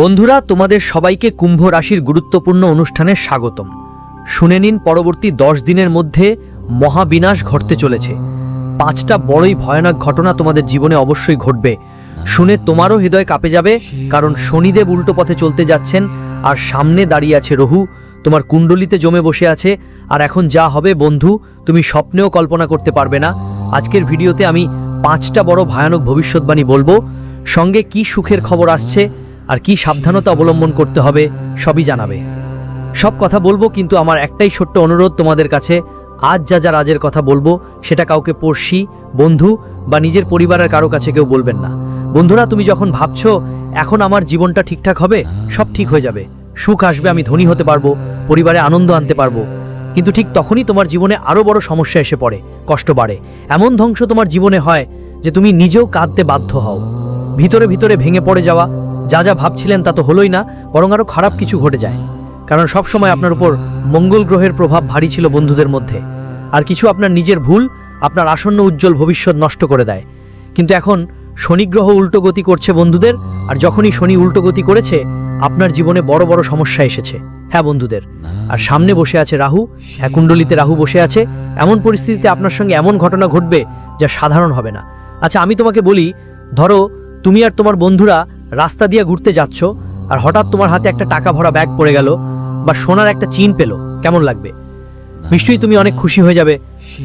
বন্ধুরা, তোমাদের সবাইকে কুম্ভ রাশির গুরুত্বপূর্ণ অনুষ্ঠানে স্বাগতম। শুনে নিন, পরবর্তী দশ দিনের মধ্যে মহাবিনাশ ঘটতে চলেছে। পাঁচটা বড়ই ভয়ানক ঘটনা তোমাদের জীবনে অবশ্যই ঘটবে। শুনে তোমারও হৃদয় কাঁপে যাবে, কারণ শনিদেব উল্টো পথে চলতে যাচ্ছেন, আর সামনে দাঁড়িয়ে আছে রহু তোমার কুণ্ডলিতে জমে বসে আছে, আর এখন যা হবে বন্ধু, তুমি স্বপ্নেও কল্পনা করতে পারবে না। আজকের ভিডিওতে আমি পাঁচটা বড় ভয়ানক ভবিষ্যৎবাণী বলব। সঙ্গে কি সুখের খবর আসছে আর কি সাবধানতা অবলম্বন করতে হবে সবই জানাবে। সব কথা বলব, কিন্তু আমার একটাই ছোট্ট অনুরোধ তোমাদের কাছে। আজ যা যা রাজের কথা বলব, সেটা কাউকে পড়শি, বন্ধু বা নিজের পরিবারের কারও কাছে কেউ বলবেন না। বন্ধুরা, তুমি যখন ভাবছ, এখন আমার জীবনটা ঠিকঠাক হবে, সব ঠিক হয়ে যাবে। সুখ আসবে, আমি ধনী হতে পারব, পরিবারে আনন্দ আনতে পারব। কিন্তু ঠিক তখনই তোমার জীবনে আরও বড় সমস্যা এসে পড়ে, কষ্ট বাড়ে। এমন ধ্বংস তোমার জীবনে হয় যে তুমি নিজেও কাঁদতে বাধ্য হও। ভিতরে ভিতরে ভেঙে পড়ে যাওয়া যা যা ভাবছিলেন তা তো হলোই না, বরং আরও খারাপ কিছু ঘটে যায়। কারণ সব সময় আপনার উপর মঙ্গল গ্রহের প্রভাব ভারী ছিল বন্ধুদের মধ্যে। আর কিছু আপনার নিজের ভুল, আপনার আসন্ন উজ্জ্বল ভবিষ্যৎ নষ্ট করে দেয়। কিন্তু এখন শনি গ্রহ উল্টো গতি করছে বন্ধুদের, আর যখনই শনি উল্টো গতি করেছে, আপনার জীবনে বড় বড় সমস্যা এসেছে। হ্যাঁ বন্ধুদের, আর সামনে বসে আছে রাহু হ্যাঁ কুণ্ডলিতে রাহু বসে আছে। এমন পরিস্থিতিতে আপনার সঙ্গে এমন ঘটনা ঘটবে যা সাধারণ হবে না। আচ্ছা আমি তোমাকে বলি, ধরো, তুমি আর তোমার বন্ধুরা রাস্তা দিয়ে ঘুরতে যাচ্ছ আর হঠাৎ তোমার হাতে একটা টাকা ভরা ব্যাগ পড়ে গেল বা সোনার একটা চিন পেল, কেমন লাগবে? নিশ্চয়ই তুমি অনেক খুশি হয়ে যাবে।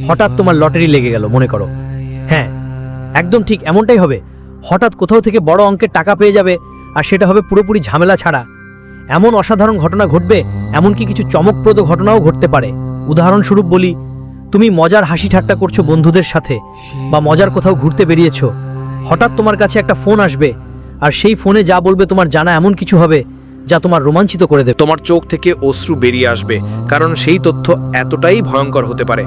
হঠাৎ তোমার লটারি লেগে গেল, মনে করো। হ্যাঁ একদম ঠিক এমনটাই হবে। হঠাৎ কোথাও থেকে বড় অঙ্কের টাকা পেয়ে যাবে আর সেটা হবে পুরোপুরি ঝামেলা ছাড়া। এমন অসাধারণ ঘটনা ঘটবে, এমনকি কিছু চমকপ্রদ ঘটনাও ঘটতে পারে। উদাহরণস্বরূপ বলি, তুমি মজার হাসি ঠাট্টা করছ বন্ধুদের সাথে বা মজার কোথাও ঘুরতে বেরিয়েছো। হঠাৎ তোমার কাছে একটা ফোন আসবে আর সেই ফোনে যা বলবে তোমার জানা এমন কিছু হবে যা তোমার রোমাঞ্চিত করে দেবে। তোমার চোখ থেকে অশ্রু বেরিয়ে আসবে, কারণ সেই তথ্য এতটাই ভয়ঙ্কর হতে পারে।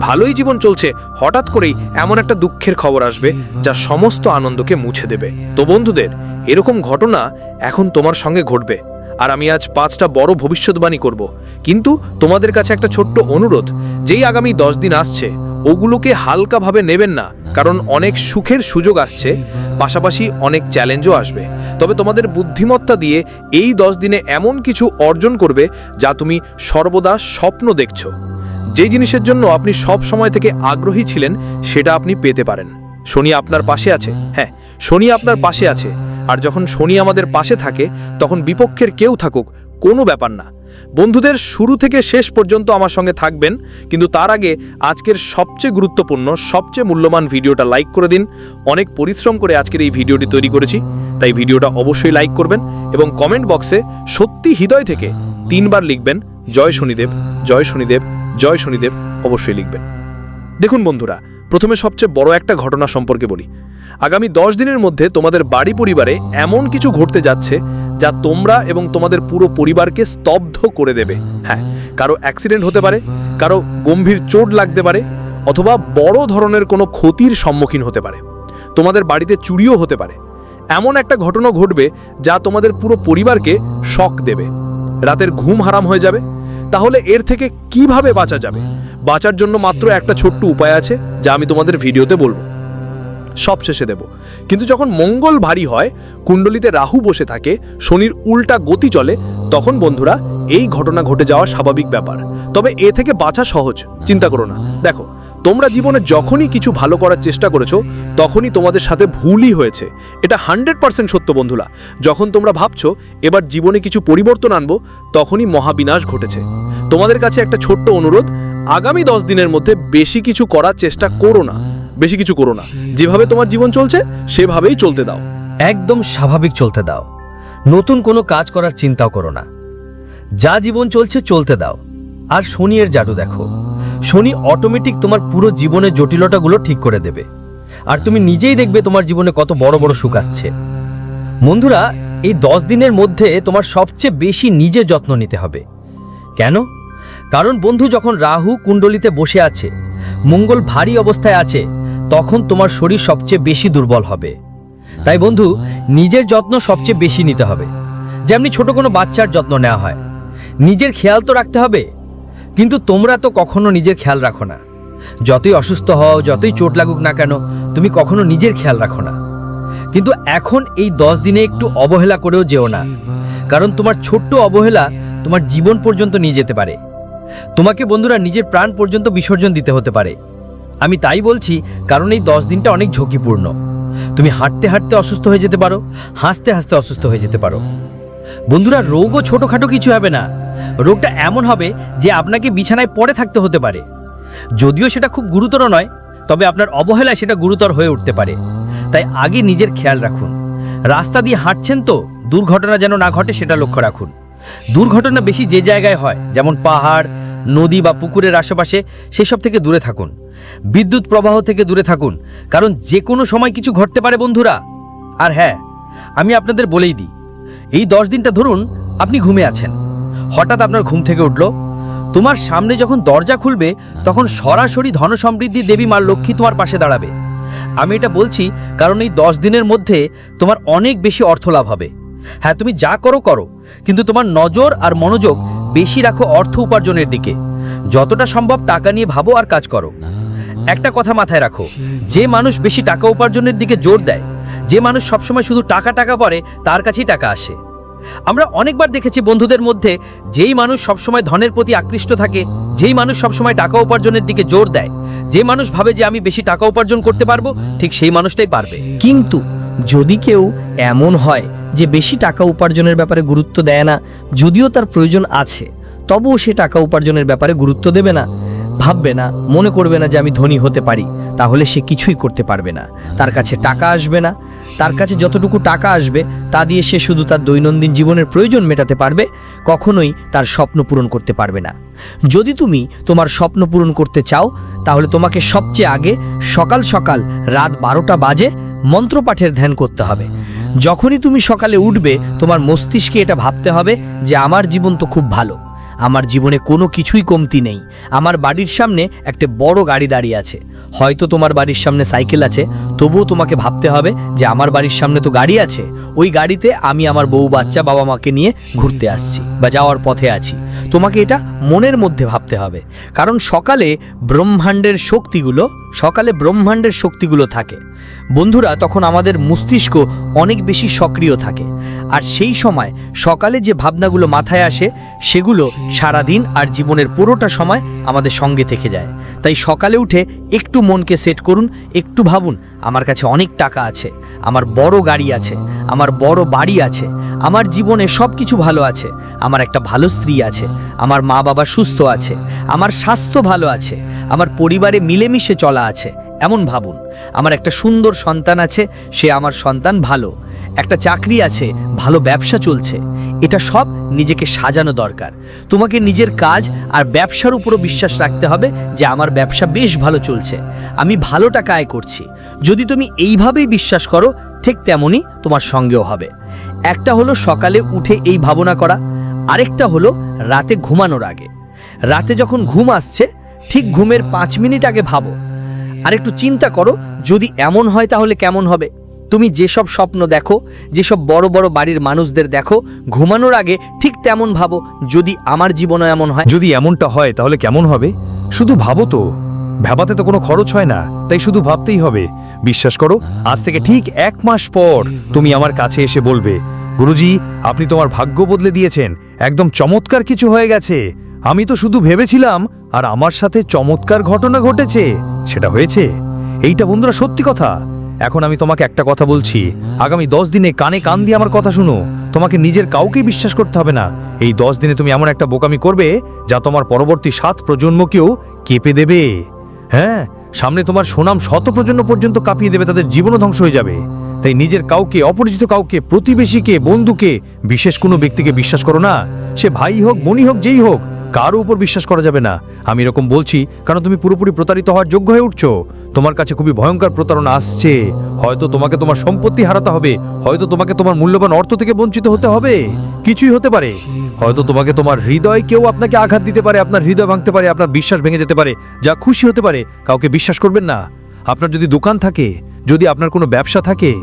ভালোই জীবন চলছে, হঠাৎ করেই এমন একটা দুঃখের খবর আসবে যা সমস্ত আনন্দকে মুছে দেবে। তো বন্ধুদের, এরকম ঘটনা এখন তোমার সঙ্গে ঘটবে, আর আমি আজ পাঁচটা বড় ভবিষ্যৎবাণী করব। কিন্তু তোমাদের কাছে একটা ছোট্ট অনুরোধ, যেই আগামী দশ দিন আসছে, ওগুলোকে হালকাভাবে নেবেন না কারণ অনেক সুখের সুযোগ আসছে, পাশাপাশি অনেক চ্যালেঞ্জও আসবে। তবে তোমাদের বুদ্ধিমত্তা দিয়ে এই দশ দিনে এমন কিছু অর্জন করবে যা তুমি সর্বদা স্বপ্ন দেখছ। যে জিনিসের জন্য আপনি সব সময় থেকে আগ্রহী ছিলেন, সেটা আপনি পেতে পারেন। শনি আপনার পাশে আছে হ্যাঁ শনি আপনার পাশে আছে। আর যখন শনি আমাদের পাশে থাকে, তখন বিপক্ষের কেউ থাকুক, কোনো ব্যাপার না। বন্ধুদের শুরু থেকে শেষ পর্যন্ত আমার সঙ্গে থাকবেন, কিন্তু তার আগে আজকের সবচেয়ে গুরুত্বপূর্ণ, সবচেয়ে মূল্যবান ভিডিওটা লাইক করে দিন। অনেক পরিশ্রম করে আজকের এই ভিডিওটি তৈরি করেছি, তাই ভিডিওটা অবশ্যই লাইক করবেন এবং কমেন্ট বক্সে সত্যি হৃদয় থেকে তিনবার লিখবেন, জয় শনিদেব জয় শনিদেব জয় শনিদেব অবশ্যই লিখবেন। দেখুন বন্ধুরা, প্রথমে সবচেয়ে বড় একটা ঘটনা সম্পর্কে বলি। আগামী দশ দিনের মধ্যে তোমাদের বাড়ি পরিবারে এমন কিছু ঘটতে যাচ্ছে যা তোমরা এবং তোমাদের পুরো পরিবারকে স্তব্ধ করে দেবে। হ্যাঁ কারও অ্যাক্সিডেন্ট হতে পারে, কারও গম্ভীর চোট লাগতে পারে, অথবা বড় ধরনের কোনো ক্ষতির সম্মুখীন হতে পারে। তোমাদের বাড়িতে চুরিও হতে পারে। এমন একটা ঘটনা ঘটবে যা তোমাদের পুরো পরিবারকে শক দেবে। রাতের ঘুম হারাম হয়ে যাবে। তাহলে এর থেকে কীভাবে বাঁচা যাবে? বাঁচার জন্য মাত্র একটা ছোট্ট উপায় আছে, যা আমি তোমাদের ভিডিওতে বলব। সব শেষে দেব। কিন্তু যখন মঙ্গল ভারী হয়, কুণ্ডলিতে রাহু বসে থাকে, শনির উল্টা গতি চলে, তখন বন্ধুরা, এই ঘটনা ঘটে যাওয়া স্বাভাবিক ব্যাপার। তবে এ থেকে বাঁচা সহজ, চিন্তা করো না। দেখো, তোমরা জীবনে যখনই কিছু ভালো করার চেষ্টা করেছ, তখনই তোমাদের সাথে ভুলই হয়েছে। এটা হান্ড্রেড পার্সেন্ট সত্য বন্ধুরা। যখন তোমরা ভাবছ, এবার জীবনে কিছু পরিবর্তন আনব, তখনই মহাবিনাশ ঘটেছে। তোমাদের কাছে একটা ছোট্ট অনুরোধ, আগামী দশ দিনের মধ্যে বেশি কিছু করার চেষ্টা করো না। বেশি কিছু করো না। যেভাবে তোমার জীবন চলছে, সেভাবেই চলতে দাও। একদম স্বাভাবিক চলতে দাও। নতুন কোনো কাজ করার চিন্তাও করো না। যা জীবন চলছে, চলতে দাও। আর শনি এর জাদু দেখো। শনি অটোমেটিক তোমার পুরো জীবনের জটিলতাগুলো ঠিক করে দেবে। আর তুমি নিজেই দেখবে তোমার জীবনে কত বড় বড় সুখ আসছে। বন্ধুরা, এই দশ দিনের মধ্যে তোমার সবচেয়ে বেশি নিজে যত্ন নিতে হবে। কেন? কারণ বন্ধু যখন রাহু কুণ্ডলিতে বসে আছে, মঙ্গল ভারী অবস্থায় আছে তখন তোমার শরীর সবচেয়ে বেশি দুর্বল হবে। তাই বন্ধু, নিজের যত্ন সবচেয়ে বেশি নিতে হবে। যেমনি ছোট কোনো বাচ্চার যত্ন নেওয়া হয়। নিজের খেয়াল তো রাখতে হবে। কিন্তু তোমরা তো কখনো নিজের খেয়াল রাখো না। যতই অসুস্থ হও, যতই চোট লাগুক না কেন, তুমি কখনো নিজের খেয়াল রাখো না। কিন্তু এখন এই দশ দিনে একটু অবহেলা করেও যেও না। কারণ তোমার ছোট্ট অবহেলা তোমার জীবন পর্যন্ত নিয়ে যেতে পারে। তোমাকে বন্ধুরা, নিজের প্রাণ পর্যন্ত বিসর্জন দিতে হতে পারে। আমি তাই বলছি, কারণ এই দশ দিনটা অনেক ঝুঁকিপূর্ণ। তুমি হাঁটতে হাঁটতে অসুস্থ হয়ে যেতে পারো, হাসতে হাসতে অসুস্থ হয়ে যেতে পারো। বন্ধুরা, রোগও ছোটোখাটো কিছু হবে না। রোগটা এমন হবে যে আপনাকে বিছানায় পড়ে থাকতে হতে পারে। যদিও সেটা খুব গুরুতর নয়, তবে আপনার অবহেলায় সেটা গুরুতর হয়ে উঠতে পারে। তাই আগে নিজের খেয়াল রাখুন। রাস্তা দিয়ে হাঁটছেন তো, দুর্ঘটনা যেন না ঘটে সেটা লক্ষ্য রাখুন। দুর্ঘটনা বেশি যে জায়গায় হয়, যেমন পাহাড় নদী বা পুকুরের আশেপাশে সেসব থেকে দূরে থাকুন। বিদ্যুৎ প্রবাহ থেকে দূরে থাকুন, কারণ যে কোনো সময় কিছু ঘটতে পারে বন্ধুরা। আর হ্যাঁ আমি আপনাদের বলেই দিই, এই দশ দিনটা ধরুন আপনি ঘুমে আছেন। হঠাৎ আপনার ঘুম থেকে উঠল, তোমার সামনে যখন দরজা খুলবে, তখন সরাসরি ধনসমৃদ্ধি দেবী মার লক্ষ্মী তোমার পাশে দাঁড়াবে। আমি এটা বলছি কারণ এই দশ দিনের মধ্যে তোমার অনেক বেশি অর্থ লাভ হবে। হ্যাঁ তুমি যা করো করো, কিন্তু তোমার নজর আর মনোযোগ বেশি রাখো অর্থ উপার্জনের দিকে। যতটা সম্ভব টাকা নিয়ে ভাবো আর কাজ করো। একটা কথা মাথায় রাখো, যে মানুষ বেশি টাকা উপার্জনের দিকে জোর দেয়, যে মানুষ সবসময় শুধু টাকা টাকা পরে তার কাছেই টাকা আসে। আমরা অনেকবার দেখেছি বন্ধুদের মধ্যে, যেই মানুষ সবসময় ধনের প্রতি আকৃষ্ট থাকে, যেই মানুষ সবসময় টাকা উপার্জনের দিকে জোর দেয়, যে মানুষ ভাবে যে আমি বেশি টাকা উপার্জন করতে পারব, ঠিক সেই মানুষটাই পারবে। কিন্তু যদি কেউ এমন হয় যে বেশি টাকা উপার্জনের ব্যাপারে গুরুত্ব দেয় না, যদিও তার প্রয়োজন আছে, তবুও সে টাকা উপার্জনের ব্যাপারে গুরুত্ব দেবে না। ভাববে না, মনে করবে না যে আমি ধনী হতে পারি, তাহলে সে কিছুই করতে পারবে না। তার কাছে টাকা আসবে না, তার কাছে যতটুকু টাকা আসবে, তা দিয়ে সে শুধু তার দৈনন্দিন জীবনের প্রয়োজন মেটাতে পারবে, কখনোই তার স্বপ্ন পূরণ করতে পারবে না। যদি তুমি তোমার স্বপ্ন পূরণ করতে চাও, তাহলে তোমাকে সবচেয়ে আগে সকাল সকাল রাত বারোটা বাজে মন্ত্রপাঠের ধ্যান করতে হবে। যখনই তুমি সকালে উঠবে, তোমার মস্তিষ্কে এটা ভাবতে হবে যে, আমার জীবন তো খুব ভালো। আমার জীবনে কোনো কিছুই কমতি নেই। আমার বাড়ির সামনে একটা বড় গাড়ি দাঁড়িয়ে আছে। হয়তো তোমার বাড়ির সামনে সাইকেল আছে। তবুও তোমাকে ভাবতে হবে যে, আমার বাড়ির সামনে তো গাড়ি আছে। ওই গাড়িতে আমি আমার বউ, বাচ্চা বাবা মাকে নিয়ে ঘুরতে আসছি বা যাওয়ার পথে আছি। তোমাকে এটা মনের মধ্যে ভাবতে হবে। কারণ সকালে ব্রহ্মাণ্ডের শক্তিগুলো, সকালে ব্রহ্মাণ্ডের শক্তিগুলো থাকে। বন্ধুরা, তখন আমাদের মস্তিষ্ক অনেক বেশি সক্রিয় থাকে। আর সেই সময় সকালে যে ভাবনাগুলো মাথায় আসে, সেগুলো সারাদিন আর জীবনের পুরোটা সময় আমাদের সঙ্গে থেকে যায়। তাই সকালে উঠে একটু মনকে সেট করুন, একটু ভাবুন, আমার কাছে অনেক টাকা আছে, আমার বড় গাড়ি আছে, আমার বড় বাড়ি আছে আমার জীবনে সব কিছু ভালো আছে। আমার একটা ভালো স্ত্রী আছে। আমার মা বাবা সুস্থ আছে। আমার স্বাস্থ্য ভালো আছে। আমার পরিবারে মিলেমিশে চলা আছে। এমন ভাবুন। আমার একটা সুন্দর সন্তান আছে, সে আমার সন্তান ভালো। একটা চাকরি আছে, ভালো ব্যবসা চলছে। এটা সব নিজেকে সাজানো দরকার। তোমাকে নিজের কাজ আর ব্যবসার উপরও বিশ্বাস রাখতে হবে যে আমার ব্যবসা বেশ ভালো চলছে। আমি ভালো টাকা আয় করছি। যদি তুমি এইভাবেই বিশ্বাস করো, ঠিক তেমনই তোমার সঙ্গেও হবে। একটা হলো সকালে উঠে এই ভাবনা করা, আরেকটা হলো রাতে ঘুমানোর আগে। রাতে যখন ঘুম আসছে, ঠিক ঘুমের পাঁচ মিনিট আগে ভাবো। আর একটু চিন্তা করো, যদি এমন হয় তাহলে কেমন হবে? তুমি যেসব স্বপ্ন দেখো, যেসব বড় বড় বাড়ির মানুষদের দেখো, ঘুমানোর আগে ঠিক তেমন ভাবো, যদি আমার জীবনও এমন হয়। যদি এমনটা হয় তাহলে কেমন হবে? শুধু ভাবো তো। ভাবাতে তো কোনো খরচ হয় না, তাই শুধু ভাবতেই হবে। বিশ্বাস করো, আজ থেকে ঠিক এক মাস পর তুমি আমার কাছে এসে বলবে, গুরুজি, আপনি তোমার ভাগ্য বদলে দিয়েছেন, একদম চমৎকার কিছু হয়ে গেছে। আমি তো শুধু ভেবেছিলাম, আর আমার সাথে চমৎকার ঘটনা ঘটেছে। সেটা হয়েছে? এইটা বন্ধুরা সত্যি কথা। এখন আমি তোমাকে একটা কথা বলছি, আগামী দশ দিনে কানে কান দিয়ে আমার কথা শুনো। তোমাকে নিজের কাউকেই বিশ্বাস করতে হবে না। এই দশ দিনে তুমি এমন একটা বোকামি করবে, যা তোমার পরবর্তী সাত প্রজন্মকেও কেঁপে দেবে। হ্যাঁ সামনে তোমার সুনাম শত প্রজন্ম পর্যন্ত কাঁপিয়ে দেবে, তাদের জীবনও ধ্বংস হয়ে যাবে। তাই নিজের কাউকে, অপরিচিত কাউকে, প্রতিবেশীকে, বন্ধুকে, বিশেষ কোনো ব্যক্তিকে বিশ্বাস করো না। সে ভাই হোক বোনই হোক, যেই হোক কারও উপর বিশ্বাস করা যাবে না। আমি এরকম বলছি কারণ তুমি পুরোপুরি প্রতারিত হওয়ার যোগ্য হয়ে উঠছো। তোমার কাছে খুবই ভয়ঙ্কর প্রতারণা আসছে। হয়তো তোমাকে তোমার সম্পত্তি হারাতে হবে। হয়তো তোমাকে তোমার মূল্যবান অর্থ থেকে বঞ্চিত হতে হবে। কিছুই হতে পারে। হয়তো তোমাকে তোমার হৃদয় কেউ আপনাকে আঘাত দিতে পারে, আপনার হৃদয় ভাঙতে পারে, আপনার বিশ্বাস ভেঙে যেতে পারে। যা খুশি হতে পারে, কাউকে বিশ্বাস করবেন না। আপনার যদি দোকান থাকে, যদি আপনার কোনো ব্যবসা থাকে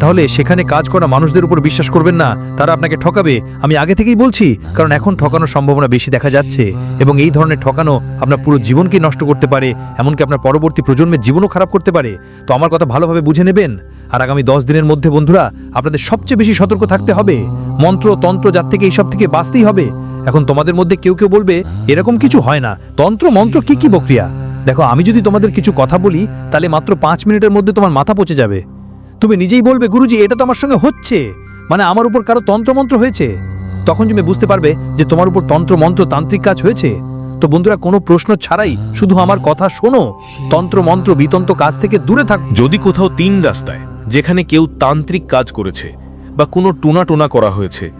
তাহলে সেখানে কাজ করা মানুষদের উপর বিশ্বাস করবেন না, তারা আপনাকে ঠকাবে। আমি আগে থেকেই বলছি, কারণ এখন ঠকানোর সম্ভাবনা বেশি দেখা যাচ্ছে, এবং এই ধরনের ঠকানো আপনার পুরো জীবনকে নষ্ট করতে পারে, এমনকি আপনার পরবর্তী প্রজন্মের জীবনও খারাপ করতে পারে। তো আমার কথা ভালোভাবে বুঝে নেবেন? আর আগামী দশ দিনের মধ্যে, বন্ধুরা, আপনাদের সবচেয়ে বেশি সতর্ক থাকতে হবে। মন্ত্র, তন্ত্র, যার থেকে এইসব থেকে বাঁচতেই হবে। এখন তোমাদের মধ্যে কেউ কেউ বলবে, এরকম কিছু হয় না। তন্ত্র, মন্ত্র কি কি প্রক্রিয়া? দেখো, আমি যদি তোমাদের কিছু কথা বলি, তাহলে মাত্র পাঁচ মিনিটের মধ্যে তোমার মাথা পচে যাবে। তুমি নিজেই বলবে, গুরুজি, এটা তো আমার সঙ্গে হচ্ছে। মানে আমার উপর কারও তন্ত্রমন্ত্র হয়েছে? তখন তুমি বুঝতে পারবে যে তোমার উপর তন্ত্রমন্ত্র তান্ত্রিক কাজ হয়েছে। তো বন্ধুরা, কোনো প্রশ্ন ছাড়াই শুধু আমার কথা শোনো। তন্ত্রমন্ত্র বিতন্ত কাজ থেকে দূরে থাক। যদি কোথাও তিন রাস্তায়, যেখানে কেউ তান্ত্রিক কাজ করেছে বা কোনো টুনা টোনা করা হয়েছে,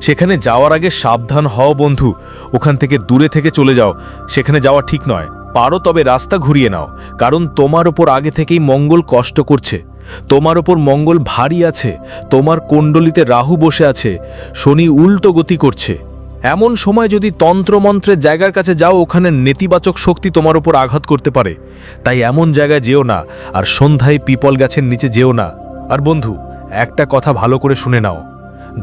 সেখানে যাওয়ার আগে সাবধান হও বন্ধু। ওখান থেকে দূরে থেকে চলে যাও। সেখানে যাওয়া ঠিক নয়। পারো তবে রাস্তা ঘুরিয়ে নাও। কারণ তোমার ওপর আগে থেকেই মঙ্গল কষ্ট করছে। তোমার ওপর মঙ্গল ভারী আছে, তোমার কুণ্ডলিতে রাহু বসে আছে, শনি উল্টো গতি করছে। এমন সময় যদি তন্ত্রমন্ত্রের জায়গার কাছে যাও, ওখানে নেতিবাচক শক্তি তোমার ওপর আঘাত করতে পারে। তাই এমন জায়গায় যেও না, আর সন্ধ্যায় পিপল গাছের নিচে যেও না। আর বন্ধু, একটা কথা ভালো করে শুনে নাও।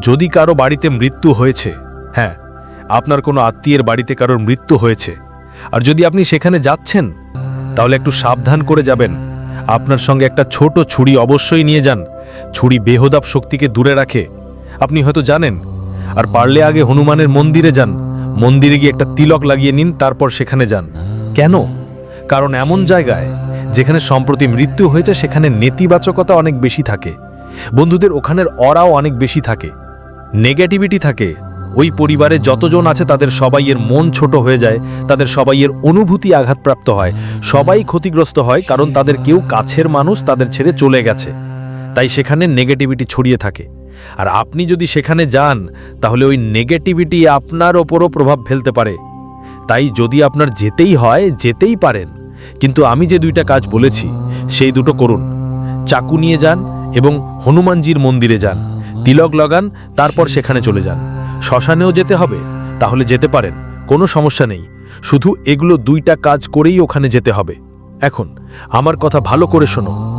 যদি কারও বাড়িতে মৃত্যু হয়েছে হ্যাঁ আপনার কোনো আত্মীয়ের বাড়িতে কারোর মৃত্যু হয়েছে। আর যদি আপনি সেখানে যাচ্ছেন, তাহলে একটু সাবধান করে যাবেন। আপনার সঙ্গে একটা ছোট ছুরি অবশ্যই নিয়ে যান। ছুরি বেহদাব শক্তিকে দূরে রাখে। আপনি হয়তো জানেন, আর পারলে আগে হনুমানের মন্দিরে যান। মন্দিরে গিয়ে একটা তিলক লাগিয়ে নিন, তারপর সেখানে যান। কেন? কারণ এমন জায়গায়, যেখানে সম্প্রতি মৃত্যু হয়েছে, সেখানে নেতিবাচকতা অনেক বেশি থাকে। বন্ধুদের ওখানের অরাও অনেক বেশি থাকে। নেগেটিভিটি থাকে। ওই পরিবারে যতজন আছে তাদের সবাইয়ের মন ছোট হয়ে যায়, তাদের সবাইয়ের অনুভূতি আঘাতপ্রাপ্ত হয়। সবাই ক্ষতিগ্রস্ত হয় কারণ তাদের কেউ কাছের মানুষ তাদের ছেড়ে চলে গেছে। তাই সেখানে নেগেটিভিটি ছড়িয়ে থাকে। আর আপনি যদি সেখানে যান, তাহলে ওই নেগেটিভিটি আপনার ওপরও প্রভাব ফেলতে পারে। তাই যদি আপনার যেতেই হয়, যেতেই পারেন। কিন্তু আমি যে দুইটা কাজ বলেছি, সেই দুটো করুন। চাকু নিয়ে যান এবং হনুমানজির মন্দিরে যান। তিলক লাগান, তারপর সেখানে চলে যান। শ্মশানেও যেতে হবে? তাহলে যেতে পারেন, কোনো সমস্যা নেই। শুধু এগুলো দুইটা কাজ করেই ওখানে যেতে হবে। এখন, আমার কথা ভালো করে শোনো।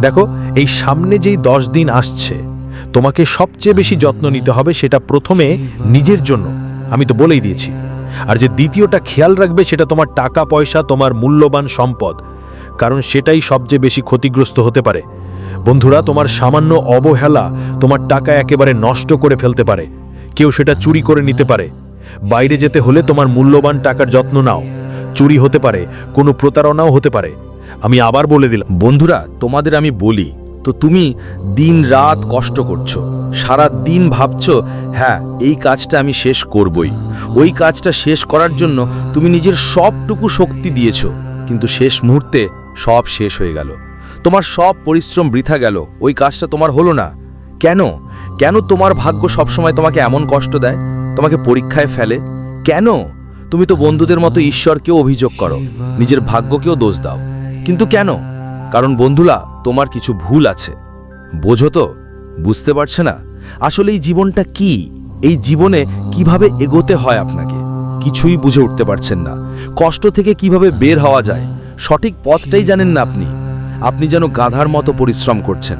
দেখো, এই সামনে যেই দশ দিন আসছে, তোমাকে সবচেয়ে বেশি যত্ন নিতে হবে সেটা প্রথমে নিজের জন্য, আমি তো বলেই দিয়েছি। আর যে দ্বিতীয়টা খেয়াল রাখবে সেটা তোমার টাকা, পয়সা, তোমার মূল্যবান সম্পদ, কারণ সেটাই সবচেয়ে বেশি ক্ষতিগ্রস্ত হতে পারে। বন্ধুরা, তোমার সামান্য অবহেলা তোমার টাকা একেবারে নষ্ট করে ফেলতে পারে। কেউ সেটা চুরি করে নিতে পারে। বাইরে যেতে হলে তোমার মূল্যবান টাকার যত্ন নাও। চুরি হতে পারে, কোনো প্রতারণাও হতে পারে। আমি আবার বলে দিলাম, বন্ধুরা, তোমাদের আমি বলি, তো তুমি দিন রাত কষ্ট করছ সারা দিন ভাবছ হ্যাঁ এই কাজটা আমি শেষ করবই। ওই কাজটা শেষ করার জন্য তুমি নিজের সবটুকু শক্তি দিয়েছ, কিন্তু শেষ মুহূর্তে সব শেষ হয়ে গেল। তোমার সব পরিশ্রম বৃথা গেল, ওই কাজটা তোমার হলো না। কেন? কেন তোমার ভাগ্য সবসময় তোমাকে এমন কষ্ট দেয়? তোমাকে পরীক্ষায় ফেলে? কেন? তুমি তো বন্ধুদের মতো ঈশ্বরকেও অভিযোগ করো। নিজের ভাগ্যকেও দোষ দাও। কিন্তু কেন? কারণ বন্ধুলা, তোমার কিছু ভুল আছে। বোঝো তো? বুঝতে পারছে না? আসলে এই জীবনটা কি? এই জীবনে কীভাবে এগোতে হয় আপনাকে? কিছুই বুঝে উঠতে পারছেন না। কষ্ট থেকে কীভাবে বের হওয়া যায়? সঠিক পথটাই জানেন না আপনি। আপনি যেন গাধার মতো পরিশ্রম করছেন।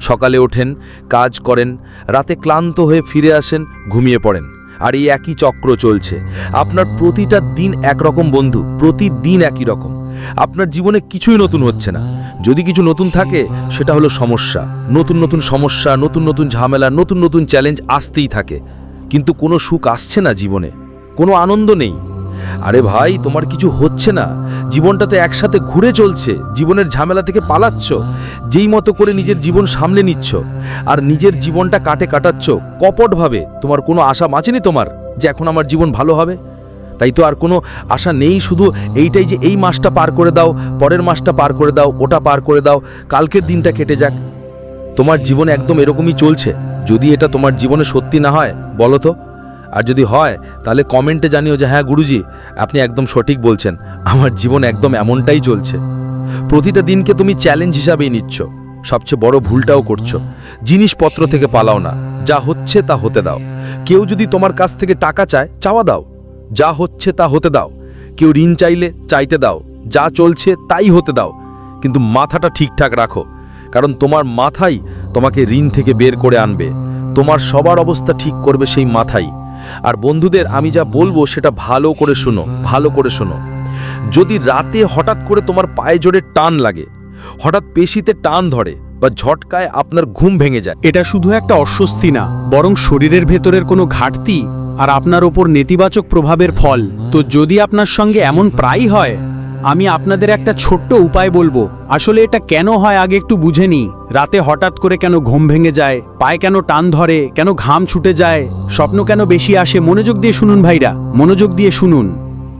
সকালে ওঠেন, কাজ করেন, রাতে ক্লান্ত হয়ে ফিরে আসেন, ঘুমিয়ে পড়েন। আর এই একই চক্র চলছে। আপনার প্রতিটা দিন একরকম বন্ধু, প্রতিদিন একই রকম। আপনার জীবনে কিছুই নতুন হচ্ছে না। যদি কিছু নতুন থাকে, সেটা হলো সমস্যা। নতুন নতুন সমস্যা, নতুন নতুন ঝামেলা, নতুন নতুন চ্যালেঞ্জ আসতেই থাকে। কিন্তু কোনো সুখ আসছে না জীবনে। কোনো আনন্দ নেই। আরে ভাই, তোমার কিছু হচ্ছে না। জীবনটাতে একসাথে ঘুরে চলছে, জীবনের ঝামেলা থেকে পালাচ্ছ, যেই মতো করে নিজের জীবন সামলে নিচ্ছ, আর নিজের জীবনটা কাটে কাটাচ্ছ, কপটভাবে। তোমার কোনো আশা মাচেনি তোমার যে এখন আমার জীবন ভালো হবে? তাই তো আর কোনো আশা নেই, শুধু এইটাই যে এই মাসটা পার করে দাও, পরের মাসটা পার করে দাও, ওটা পার করে দাও, কালকের দিনটা কেটে যাক। তোমার জীবন একদম এরকমই চলছে। যদি এটা তোমার জীবনে সত্যি না হয়, বলো তো। আর যদি হয়, তাহলে কমেন্টে জানিও যে হ্যাঁ গুরুজি, আপনি একদম সঠিক বলছেন। আমার জীবন একদম এমনটাই চলছে। প্রতিটা দিনকে তুমি চ্যালেঞ্জ হিসাবেই নিচ্ছ। সবচেয়ে বড় ভুলটাও করছ। জিনিসপত্র থেকে পালাও না। যা হচ্ছে, তা হতে দাও। কেউ যদি তোমার কাছ থেকে টাকা চায়, চাওয়া দাও। যা হচ্ছে, তা হতে দাও। কেউ ঋণ চাইলে, চাইতে দাও। যা চলছে, তাই হতে দাও। কিন্তু মাথাটা ঠিকঠাক রাখো। কারণ তোমার মাথাই তোমাকে ঋণ থেকে বের করে আনবে। তোমার সবার অবস্থা ঠিক করবে সেই মাথাই। আর বন্ধুদের আমি যা বলব সেটা ভালো করে শোনো, ভালো করে শোনো। যদি রাতে হঠাৎ করে তোমার পায়ে জোরে টান লাগে, হঠাৎ পেশিতে টান ধরে বা ঝটকায় আপনার ঘুম ভেঙে যায়, এটা শুধু একটা অস্বস্তি না, বরং শরীরের ভেতরের কোনো ঘাটতি আর আপনার ওপর নেতিবাচক প্রভাবের ফল। তো যদি আপনার সঙ্গে এমন প্রায়ই হয় আমি আপনাদের একটা ছোট্ট উপায় বলব। আসলে এটা কেন হয় আগে একটু বুঝে নি রাতে হঠাৎ করে কেন ঘুম ভেঙে যায়, পায়ে কেন টান ধরে, কেন ঘাম ছুটে যায়, স্বপ্ন কেন বেশি আসে, মনোযোগ দিয়ে শুনুন ভাইরা, মনোযোগ দিয়ে শুনুন।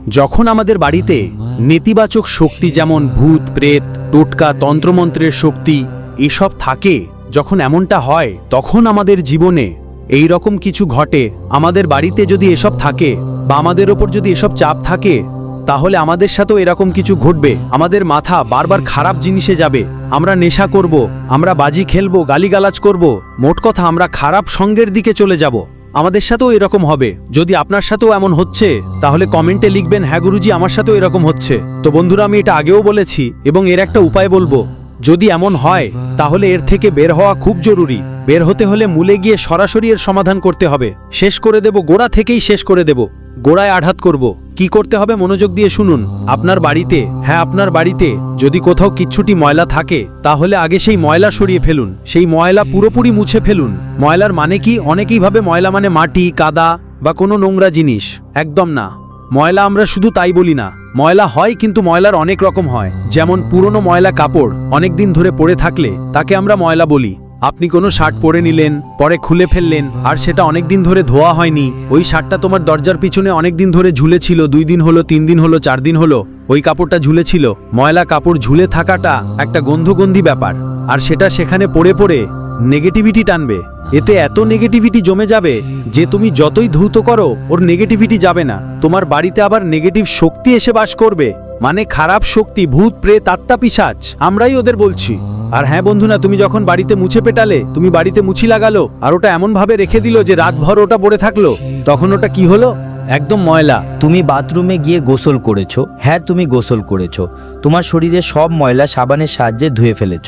যখন আমাদের বাড়িতে নেতিবাচক শক্তি যেমন ভূত, প্রেত, টোটকা, তন্ত্রমন্ত্রের শক্তি এসব থাকে, যখন এমনটা হয়, তখন আমাদের জীবনে এই রকম কিছু ঘটে। আমাদের বাড়িতে যদি এসব থাকে বা আমাদের ওপর যদি এসব চাপ থাকে তাহলে আমাদের সাথেও এরকম কিছু ঘটবে। আমাদের মাথা বারবার খারাপ জিনিসে যাবে। আমরা নেশা করব, আমরা বাজি খেলব, গালিগালাজ করব, মোট কথা আমরা খারাপ সঙ্গের দিকে চলে যাব। আমাদের সাথেও এরকম হবে। যদি আপনার সাথেও এমন হচ্ছে, তাহলে কমেন্টে লিখবেন হ্যাঁ গুরুজি, আমার সাথেও এরকম হচ্ছে। তো বন্ধুরা, আমি এটা আগেও বলেছি, এবং এর একটা উপায় বলব। যদি এমন হয়, তাহলে এর থেকে বের হওয়া খুব জরুরি। বের হতে হলে মূলে গিয়ে সরাসরি এর সমাধান করতে হবে। শেষ করে দেব, গোড়া থেকেই শেষ করে দেব। গোড়ায় আঘাত করব। কি করতে হবে মনোযোগ দিয়ে শুনুন। আপনার বাড়িতে হ্যাঁ আপনার বাড়িতে যদি কোথাও কিচ্ছুটি ময়লা থাকে, তাহলে আগে সেই ময়লা সরিয়ে ফেলুন। সেই ময়লা পুরোপুরি মুছে ফেলুন। ময়লার মানে কি? অনেকেই ভাবে ময়লা মানে মাটি, কাদা বা কোনো নোংরা জিনিস। একদম না। ময়লা আমরা শুধু তাই বলি না। ময়লা হয় কিন্তু ময়লার অনেক রকম হয়। যেমন পুরনো ময়লা কাপড় অনেক দিন ধরে পড়ে থাকলে তাকে আমরা ময়লা বলি। আপনি কোনো শার্ট পরে নিলেন, পরে খুলে ফেললেন, আর সেটা অনেক দিন ধরে ধোয়া হয়নি। ওই শার্টটা তোমার দরজার পিছনে অনেক দিন ধরে ঝুলেছিল, দুই দিন হলো, তিন দিন হলো, চার দিন হলো। ওই কাপড়টা ঝুলেছিল। ময়লা কাপড় ঝুলে থাকাটা একটা গন্ধগন্ধি ব্যাপার। আর সেটা সেখানে পড়ে পড়ে নেগেটিভিটি টানবে। এতে এত নেগেটিভিটি জমে যাবে যে তুমি যতই ধূত করো, ওর নেগেটিভিটি যাবে না। তোমার বাড়িতে আবার নেগেটিভ শক্তি এসে বাস করবে। মানে খারাপ শক্তি, ভূত, প্রেত, আত্মা পিসাচ আমরাই ওদের বলছি। আর হ্যাঁ বন্ধুনা তুমি যখন বাড়িতে মুছে পেটালে, তুমি বাড়িতে মুছি লাগালো, আর ওটা এমন ভাবে রেখে দিল যে রাতভর ওটা পড়ে থাকল, তখন ওটা কি হলো? একদম ময়লা। তুমি বাথরুমে গিয়ে গোসল করেছ। হ্যাঁ তুমি গোসল করেছ। তোমার শরীরে সব ময়লা সাবানের সাহায্যে ধুয়ে ফেলেছ।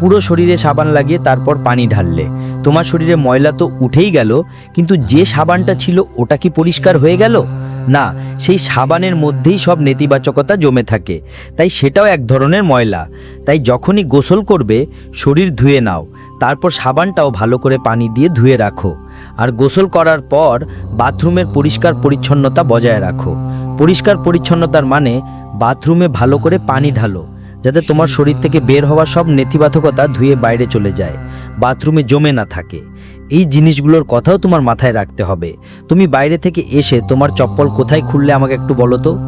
পুরো শরীরে সাবান লাগিয়ে তারপর পানি ঢাললে। তোমার শরীরে ময়লা তো উঠেই গেল, কিন্তু যে সাবানটা ছিল ওটা কি পরিষ্কার হয়ে গেল? না, সেই সাবানের মধ্যেই সব নেতিবাচকতা জমে থাকে। তাই সেটাও এক ধরনের ময়লা। তাই যখনই গোসল করবে, শরীর ধুয়ে নাও। তারপর সাবানটাও ভালো করে পানি দিয়ে ধুয়ে রাখো। আর গোসল করার পর বাথরুমের পরিষ্কার পরিচ্ছন্নতা বজায় রাখো। পরিষ্কার পরিচ্ছন্নতার মানে বাথরুমে ভালো করে পানি ঢালো, যাতে তোমার শরীর থেকে বের হওয়া সব নেতিবাচকতা ধুয়ে বাইরে চলে যায়। বাথরুমে জমে না থাকে। এই জিনিসগুলোর কথাও তোমার মাথায় রাখতে হবে। তুমি বাইরে থেকে এসে তোমার চপ্পল কোথায় খুললে আমাকে একটু বলো তো?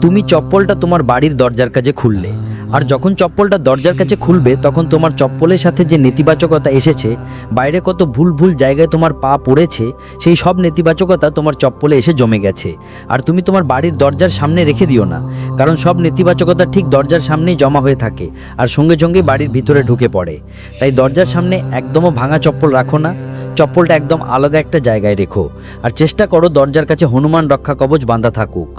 তুমি চপ্পলটা তোমার বাড়ির দরজার কাজে খুললে। আর যখন চপ্পলটা দরজার কাছে খুলবে, তখন তোমার চপ্পলের সাথে যে নেতিবাচকতা এসেছে, বাইরে কত ভুল ভুল জায়গায় তোমার পা পড়েছে, সেই সব নেতিবাচকতা তোমার চপ্পলে এসে জমে গেছে। আর তুমি তোমার বাড়ির দরজার সামনে রেখে দিও না, কারণ সব নেতিবাচকতা ঠিক দরজার সামনেই জমা হয়ে থাকে আর সঙ্গে সঙ্গে বাড়ির ভিতরে ঢুকে পড়ে। তাই দরজার সামনে একদমও ভাঙা চপ্পল রাখো না, চপ্পলটা একদম আলাদা একটা জায়গায় রেখো। আর চেষ্টা করো দরজার কাছে হনুমান রক্ষা কবচ বাঁধা থাকুক।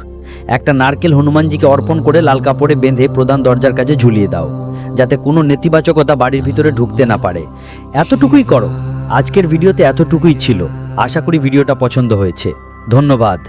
একটা নারকেল হনুমানজিকে অর্পণ করে লাল কাপড়ে বেঁধে প্রধান দরজার কাছে ঝুলিয়ে দাও, যাতে কোনো নেতিবাচকতা বাড়ির ভিতরে ঢুকতে না পারে। এতটুকুই করো। আজকের ভিডিওতে এতটুকুই ছিল। আশা করি ভিডিওটা পছন্দ হয়েছে। ধন্যবাদ।